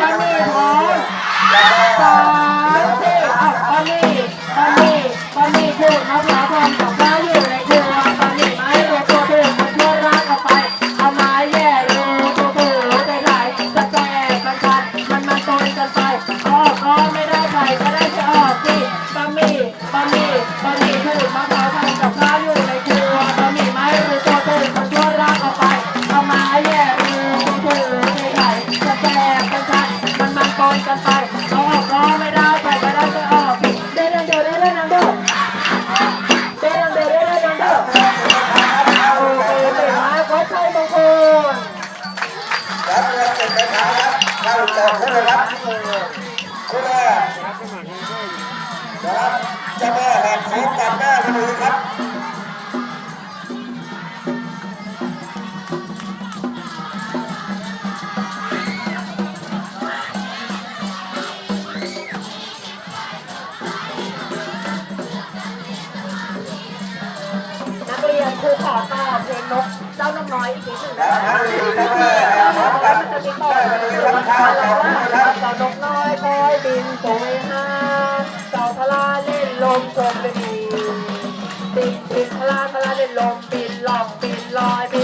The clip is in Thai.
มันนี่หมอนสามสี่อะมานี่มันี่มานี่พูดน้องสาวคนสอง นกันไปออกก็ไม่ได้ใครก็ได้จะออกเดินเดินเดินเดินเดินเดินเดินเดินเดินเดินเดินเดินโอเคเก่งมากวัดชัยมงคลรับเรือติดเป็นทางครับเข้าต่อขึ้นเลยครับคุณแม่ครับเจ้าแม่แห่งโค้งกับแม่มณีครับ คือขอต่อเพลงนกเจ้านกน้อยอีกนิดหนึ่งครันะบคะทั้งสี่เจ้าแม่แห่งโค้งกับมันจะมีต่อแม่มณีครับเข้าแล้วว่าเจ้านกน้อยคอยบินโชยหาเจ้าพลาเล่นลมจมเลยดีบินบินพลาพลาเล่นลมบินหลอกบินลอยบิน